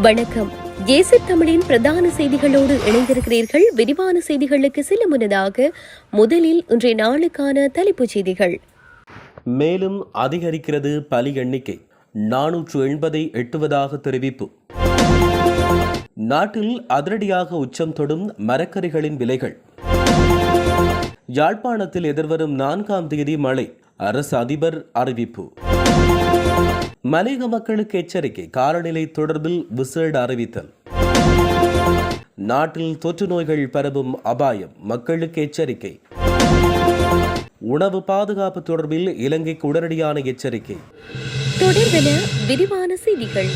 வணக்கம். ஏசி தமிழின் பிரதான செய்திகளோடு இணைந்திருக்கிறீர்கள். விரிவான செய்திகளுக்கு செல்ல முன்னதாக முதலில் இன்றைய நாளுக்கான தலைப்புச் செய்திகள். மேலும் அதிகரிக்கிறது பலி எண்ணிக்கை. நானூற்று எண்பதை எட்டுவதாக தெரிவிப்பு. நாட்டில் அதிரடியாக உச்சம் தொடும் மரக்கறிகளின் விலைகள். யாழ்ப்பாணத்தில் எதிர்வரும் நான்காம் தேதி மழை அரசு அதிபர் அறிவிப்பு. மலையக மக்களுக்கு எச்சரிக்கை. காலநிலை தொடர்பில் விசேட அறிவித்தல். நாட்டில் தொற்று நோய்கள் பரவும் அபாயம். மக்களுக்கு எச்சரிக்கை. உணவு பாதுகாப்பு தொடர்பில் இலங்கைக்கு உடனடியான எச்சரிக்கை. தொடர்பென விரிவான செய்திகள்.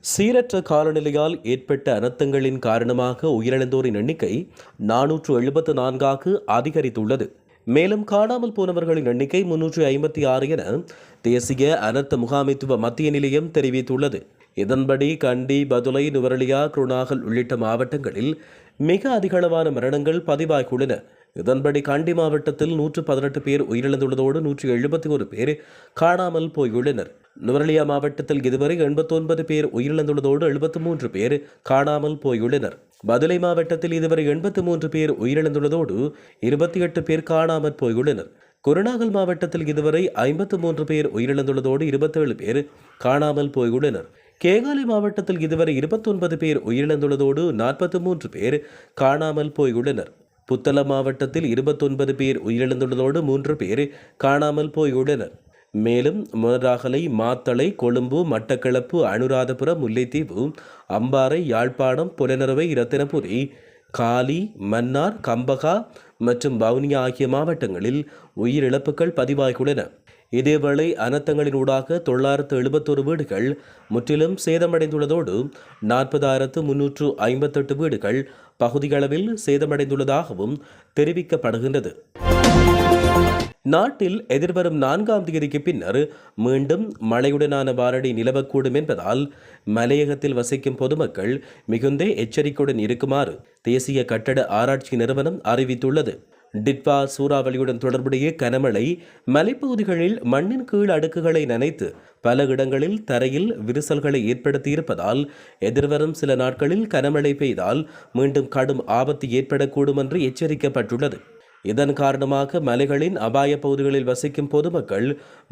சீரற்ற காலநிலையால் ஏற்பட்ட அனர்த்தங்களின் காரணமாக உயிரிழந்தோரின் எண்ணிக்கை நானூற்று எழுபத்து நான்காக அதிகரித்துள்ளது. மேலும் காணாமல் போனவர்களின் எண்ணிக்கை முன்னூற்றி ஐம்பத்தி ஆறு என தேசிய அனர்த்த முகாமைத்துவ மத்திய நிலையம் தெரிவித்துள்ளது. இதன்படி கண்டி பதுளை நுவரலியா குருணாகல் உள்ளிட்ட மாவட்டங்களில் மிக அதிகளவான மரணங்கள் பதிவாகியுள்ளன. இதன்படி கண்டி மாவட்டத்தில் நூற்று பதினெட்டு பேர் உயிரிழந்துள்ளதோடு நூற்றி எழுபத்தி ஒரு பேர் காணாமல் போயுள்ளனர். நுவரலியா மாவட்டத்தில் இதுவரை எண்பத்தொன்பது பேர் உயிரிழந்துள்ளதோடு எழுபத்து மூன்று பேர் காணாமல் போயுள்ளனர். பதுளை மாவட்டத்தில் இதுவரை எண்பத்து மூன்று பேர் உயிரிழந்துள்ளதோடு இருபத்தி எட்டு பேர் காணாமற் போயுள்ளனர். குருநாகல் மாவட்டத்தில் இதுவரை ஐம்பத்து மூன்று பேர் உயிரிழந்துள்ளதோடு இருபத்தேழு பேர் காணாமல் போயுள்ளனர். கேகாலை மாவட்டத்தில் இதுவரை இருபத்தொன்பது பேர் உயிரிழந்துள்ளதோடு நாற்பத்தி மூன்று பேர் காணாமல் போயுள்ளனர். புத்தள மாவட்டத்தில் இருபத்தொன்பது பேர் உயிரிழந்துள்ளதோடு மூன்று பேர் காணாமல் போயுள்ளனர். மேலும் முனராகலை மாத்தளை கொழும்பு மட்டக்களப்பு அனுராதபுரம் முல்லைத்தீவு அம்பாறை யாழ்ப்பாணம் புலனறுவை இரத்தினபுரி காலி மன்னார் கம்பகா மற்றும் வவுனியா ஆகிய மாவட்டங்களில் உயிரிழப்புகள் பதிவாகியுள்ளன. இதேவேளை அனர்த்தங்களின் ஊடாக தொள்ளாயிரத்து எழுபத்தொரு வீடுகள் முற்றிலும் சேதமடைந்துள்ளதோடு நாற்பதாயிரத்து முன்னூற்று ஐம்பத்தெட்டு வீடுகள் பகுதியளவில் சேதமடைந்துள்ளதாகவும் தெரிவிக்கப்படுகின்றது. நாட்டில் எதிர்வரும் நான்காம் தேதிக்கு பின்னர் மீண்டும் மழையுடனான வாரடி நிலவக்கூடும் என்பதால் மலையகத்தில் வசிக்கும் பொதுமக்கள் மிகுந்த எச்சரிக்கையுடன் இருக்குமாறு தேசிய கட்டட ஆராய்ச்சி நிறுவனம் அறிவித்துள்ளது. டிட்வா சூறாவளியுடன் தொடர்புடைய கனமழை மலைப்பகுதிகளில் மண்ணின் கீழ் அடுக்குகளை நனைத்து பல இடங்களில் தரையில் விரிசல்களை ஏற்படுத்தியிருப்பதால் எதிர்வரும் சில நாட்களில் கனமழை பெய்தால் மீண்டும் கடும் ஆபத்து ஏற்படக்கூடும் என்று எச்சரிக்கப்பட்டுள்ளது. இதன் காரணமாக மலைகளின் அபாய பகுதிகளில் வசிக்கும் பொதுமக்கள்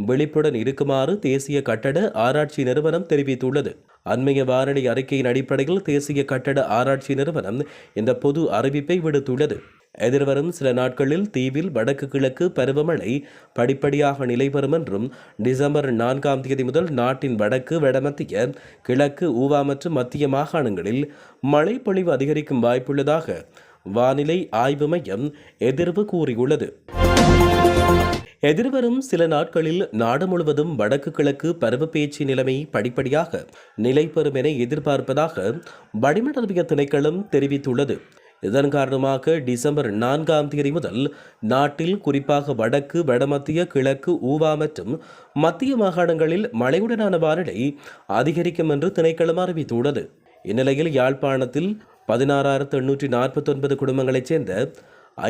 விழிப்புடன் இருக்குமாறு தேசிய கட்டட ஆராய்ச்சி நிறுவனம் தெரிவித்துள்ளது. அண்மைய வாரணி அறிக்கையின் அடிப்படையில் தேசிய கட்டட ஆராய்ச்சி நிறுவனம் இந்த பொது அறிவிப்பை விடுத்துள்ளது. எதிர்வரும் சில நாட்களில் தீவில் வடக்கு கிழக்கு பருவமழை படிப்படியாக நிலைபெறும் என்றும் டிசம்பர் நான்காம் தேதி முதல் நாட்டின் வடக்கு வடமத்திய கிழக்கு ஊவா மற்றும் மத்திய மாகாணங்களில் மழை பொழிவு அதிகரிக்கும் வாய்ப்புள்ளதாக வானிலை ஆய்வு மையம் எதிர்வு கூறியுள்ளது. எதிர்வரும் சில நாட்களில் நாடு முழுவதும் வடக்கு கிழக்கு பருவப்பேச்சு நிலைமை படிப்படியாக நிலை பெறும் என எதிர்பார்ப்பதாக வளிமண்டலவிய திணைக்களம் தெரிவித்துள்ளது. இதன் காரணமாக டிசம்பர் நான்காம் தேதி முதல் நாட்டில் குறிப்பாக வடக்கு வடமத்திய கிழக்கு ஊவா மற்றும் மத்திய மாகாணங்களில் மழையுடனான வானிலை அதிகரிக்கும் என்று திணைக்களம் அறிவித்துள்ளது. இந்நிலையில் யாழ்ப்பாணத்தில் பதினாறாயிரத்து எண்ணூற்றி நாற்பத்தொன்பது குடும்பங்களைச் சேர்ந்த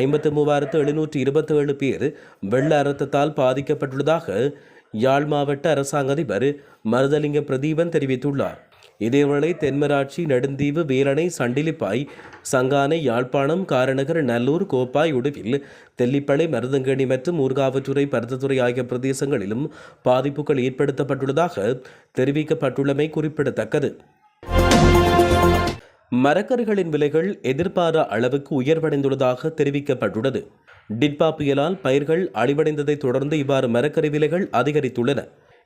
ஐம்பத்து மூவாயிரத்து எழுநூற்றி இருபத்தேழு பேர் வெள்ள அழுத்தத்தால் பாதிக்கப்பட்டுள்ளதாக யாழ் மாவட்ட அரசாங்க அதிபர் மருதலிங்க பிரதீபன் தெரிவித்துள்ளார். இதேவேளை தென்மராட்சி நெடுந்தீவு வேலணை சண்டிலிப்பாய் சங்கானை யாழ்ப்பாணம் காரநகர் நல்லூர் கோப்பாய் உடுவில் தெல்லிப்பளை மருதங்கேணி மற்றும் ஊர்காவற்றுறை பருத்தத்துறை ஆகிய பிரதேசங்களிலும் பாதிப்புகள் ஏற்படுத்தப்பட்டுள்ளதாக தெரிவிக்கப்பட்டுள்ளமை குறிப்பிடத்தக்கது. மரக்கறிகளின் விலைகள் எதிர்பாரா அளவுக்கு உயர்வடைந்துள்ளதாக தெரிவிக்கப்பட்டுள்ளது. டிட்பா புயலால் பயிர்கள் அழிவடைந்ததை தொடர்ந்து இவ்வாறு மரக்கறி விலைகள் அதிகரித்துள்ளன.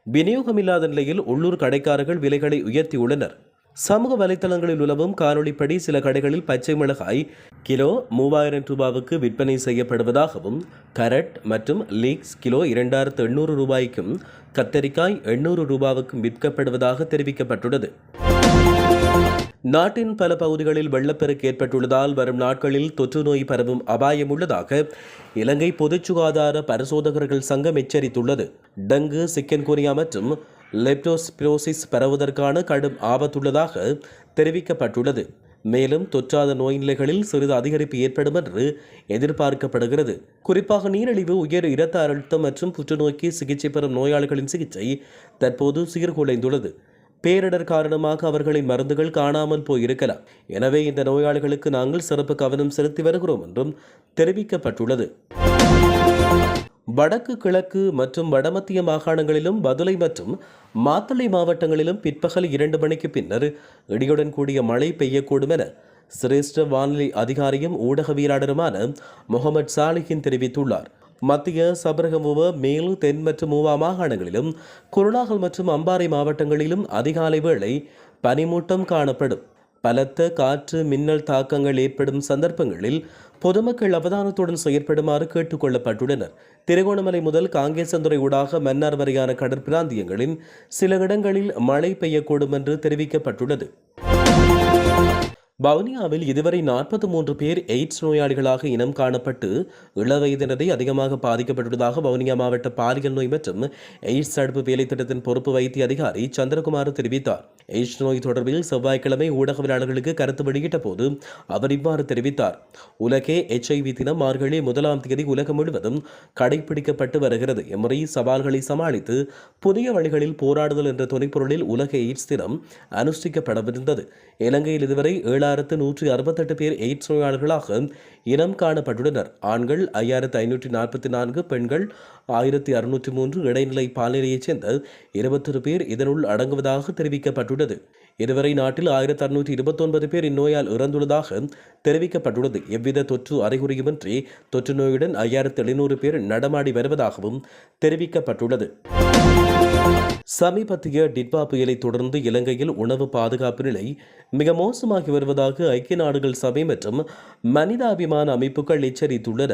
விநியோகமில்லாத நிலையில் உள்ளூர் கடைக்காரர்கள் விலைகளை உயர்த்தியுள்ளனர். சமூக வலைதளங்களில் உலவும் காணொளிப்படி சில கடைகளில் பச்சை மிளகாய் கிலோ மூவாயிரம் ரூபாவுக்கு விற்பனை செய்யப்படுவதாகவும் கரட் மற்றும் லீக்ஸ் கிலோ இரண்டாயிரத்து எண்ணூறு ரூபாய்க்கும் கத்தரிக்காய் எண்ணூறு ரூபாவுக்கும் விற்கப்படுவதாக தெரிவிக்கப்பட்டுள்ளது. நாட்டின் பல பகுதிகளில் வெள்ளப்பெருக்கு ஏற்பட்டுள்ளதால் வரும் நாட்களில் தொற்று நோய் பரவும் அபாயம் உள்ளதாக இலங்கை பொதுச் சுகாதார பரிசோதகர்கள் சங்கம் எச்சரித்துள்ளது. டெங்கு சிக்கன் கொரியா மற்றும் லெப்டோஸ்பிரோசிஸ் பரவுவதற்கான கடும் ஆபத்துள்ளதாக தெரிவிக்கப்பட்டுள்ளது. மேலும் தொற்றாத நோய் நிலைகளில் சிறிது அதிகரிப்பு ஏற்படும் என்று எதிர்பார்க்கப்படுகிறது. குறிப்பாக நீரிழிவு உயர் இரத்த அழுத்தம் மற்றும் புற்றுநோய்க்கு சிகிச்சை பெறும் நோயாளிகளின் சிகிச்சை தற்போது சீர்குலைந்துள்ளது. பேரிடர் காரணமாக அவர்களின் மருந்துகள் காணாமல் போயிருக்கலாம். எனவே இந்த நோயாளிகளுக்கு நாங்கள் சிறப்பு கவனம் செலுத்தி வருகிறோம் என்றும் தெரிவிக்கப்பட்டுள்ளது. வடக்கு கிழக்கு மற்றும் வடமத்திய மாகாணங்களிலும் பதுளை மற்றும் மாத்தளை மாவட்டங்களிலும் பிற்பகல் இரண்டு மணிக்கு பின்னர் இடியுடன் கூடிய மழை பெய்யக்கூடும் என சிரேஷ்ட வானிலை அதிகாரியும் ஊடகவியலாளருமான முகமது சாலிஹின் தெரிவித்துள்ளார். மத்திய சபரகமுவ மேலு தென் மற்றும் மூவா மாகாணங்களிலும் குருணாகல் மற்றும் அம்பாறை மாவட்டங்களிலும் அதிகாலை வேளை பனிமூட்டம் காணப்படும். பலத்த காற்று மின்னல் தாக்கங்கள் ஏற்படும் சந்தர்ப்பங்களில் பொதுமக்கள் அவதானத்துடன் செயற்படுமாறு கேட்டுக் கொள்ளப்பட்டுள்ளனர். திருகோணமலை முதல் காங்கேசந்துறை ஊடாக மன்னார் வரையான கடற்பிராந்தியங்களின் சில இடங்களில் மழை பெய்யக்கூடும் என்று தெரிவிக்கப்பட்டுள்ளது. வவுனியாவில் இதுவரை நாற்பத்தி மூன்று பேர் எய்ட்ஸ் நோயாளிகளாக இனம் காணப்பட்டு இளவயதினரை அதிகமாக பாதிக்கப்பட்டுள்ளதாக வவுனியா மாவட்ட பாலியல் நோய் மற்றும் எய்ட்ஸ் தடுப்பு வேலை திட்டத்தின் பொறுப்பு வைத்திய அதிகாரி சந்திரகுமார் தெரிவித்தார். எய்ட்ஸ் நோய் தொடர்பில் செவ்வாய்க்கிழமை ஊடகவியலாளர்களுக்கு கருத்து வெளியிட்ட போது அவர் இவ்வாறு தெரிவித்தார். உலகே எச்ஐவி தினம் மார்கழி முதலாம் தேதி உலகம் முழுவதும் கடைபிடிக்கப்பட்டு வருகிறது. இம்முறை சவால்களை சமாளித்து புதிய வழிகளில் போராடுதல் என்ற துணைப்பொருளில் உலக எய்ட்ஸ் தினம் அனுஷ்டிக்கப்படவிருந்தது. இலங்கையில் இதுவரை ஏழாயிரத்து நூற்றி அறுபத்தெட்டு பேர் எய்ட்ஸ் நோயாளர்களாக இனம் காணப்பட்டுள்ளனர். ஆண்கள் ஐயாயிரத்து ஐநூற்றி நாற்பத்தி நான்கு பெண்கள் ஆயிரத்தி அறுநூற்றி மூன்று இடைநிலை பால்நிலையைச் சேர்ந்த இருபத்தொரு பேர் இதனுள் அடங்குவதாக தெரிவிக்கப்பட்டுள்ளது. இதுவரை நாட்டில் ஆயிரத்தி அறுநூற்றி இருபத்தொன்பது பேர் இந்நோயால் இறந்துள்ளதாக தெரிவிக்கப்பட்டுள்ளது. எவ்வித தொற்று அறிகுறியுமின்றி தொற்று நோயுடன் ஐயாயிரத்து எழுநூறு பேர் நடமாடி வருவதாகவும் தெரிவிக்கப்பட்டுள்ளது. சமீபத்திய டிட்பா புயலை தொடர்ந்து இலங்கையில் உணவு பாதுகாப்பு நிலை மிக மோசமாகி வருவதாக ஐக்கிய நாடுகள் சபை மற்றும் மனிதாபிமான அமைப்புகள் எச்சரித்துள்ளன.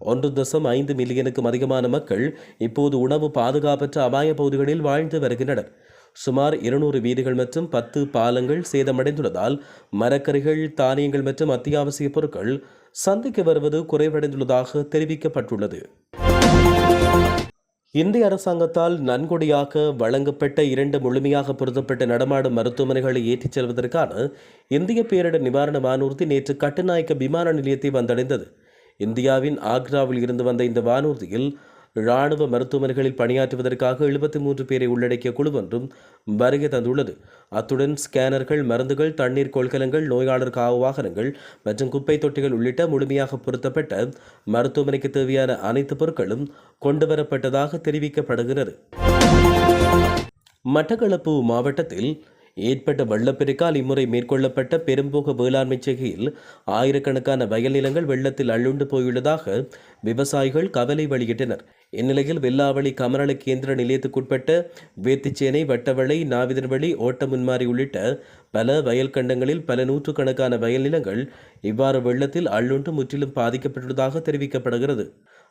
ஒன்று தசம் ஐந்து மில்லியனுக்கும் அதிகமான மக்கள் இப்போது உணவு பாதுகாப்பற்ற அபாய பகுதிகளில் வாழ்ந்து வருகின்றனர். சுமார் இருநூறு வீடுகள் மற்றும் பத்து பாலங்கள் சேதமடைந்துள்ளதால் மரக்கறிகள் தானியங்கள் மற்றும் அத்தியாவசிய பொருட்கள் சந்தைக்கு வருவது குறைவடைந்துள்ளதாக தெரிவிக்கப்பட்டுள்ளது. இந்திய அரசாங்கத்தால் நன்கொடையாக வழங்கப்பட்ட இரண்டு முழுமையாக பொருத்தப்பட்ட நடமாடும் மருத்துவமனைகளை ஏற்றிச் செல்வதற்கான இந்திய பேரிடர் நிவாரண வானூர்தி நேற்று கட்டுநாயக்க விமான நிலையத்தை வந்தடைந்தது. இந்தியாவின் ஆக்ராவில் இருந்து வந்த இந்த வானூர்தியில் இராணுவ மருத்துவமனைகளில் பணியாற்றுவதற்காக எழுபத்தி மூன்று பேரை உள்ளடக்கிய குழு ஒன்றும் வருகை தந்துள்ளது. அத்துடன் ஸ்கேனர்கள் மருந்துகள் தண்ணீர் கொள்கலங்கள் நோயாளர் காவு வாகனங்கள் மற்றும் குப்பை தொட்டிகள் உள்ளிட்ட முழுமையாக பொருத்தப்பட்ட மருத்துவமனைக்கு தேவையான அனைத்து பொருட்களும் கொண்டுவரப்பட்டதாக தெரிவிக்கப்படுகிறது. மட்டக்களப்பு மாவட்டத்தில் ஏற்பட்ட வெள்ளப்பெருக்கால் இம்முறை மேற்கொள்ளப்பட்ட பெரும்போக வேளாண்மை செய்கையில் ஆயிரக்கணக்கான வயல் நிலங்கள் வெள்ளத்தில் அள்ளுண்டு போயுள்ளதாக விவசாயிகள் கவலை வெளியிட்டனர். இந்நிலையில் வெள்ளாவளி கமரள கேந்திர நிலையத்துக்குட்பட்ட வேத்திச்சேனை வட்டவளை நாவிதன்வழி ஓட்டமுன்மாரி உள்ளிட்ட பல வயல் கண்டங்களில் பல நூற்றுக்கணக்கான வயல் நிலங்கள் இவ்வாறு வெள்ளத்தில் அள்ளுண்டு முற்றிலும் பாதிக்கப்பட்டுள்ளதாக தெரிவிக்கப்படுகிறது.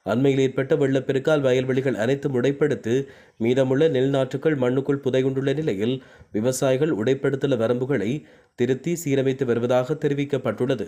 அண்மையில் ஏற்பட்ட வெள்ளப்பெருக்கால் வயல்வெளிகள் அனைத்தும் உடைப்படுத்து மீதமுள்ள நெல்நாற்றுகள் மண்ணுக்குள் புதையுண்டுள்ள நிலையில் விவசாயிகள் உடைப்படுத்தல வரம்புகளை திருத்தி சீரமைத்து வருவதாக தெரிவிக்கப்பட்டுள்ளது.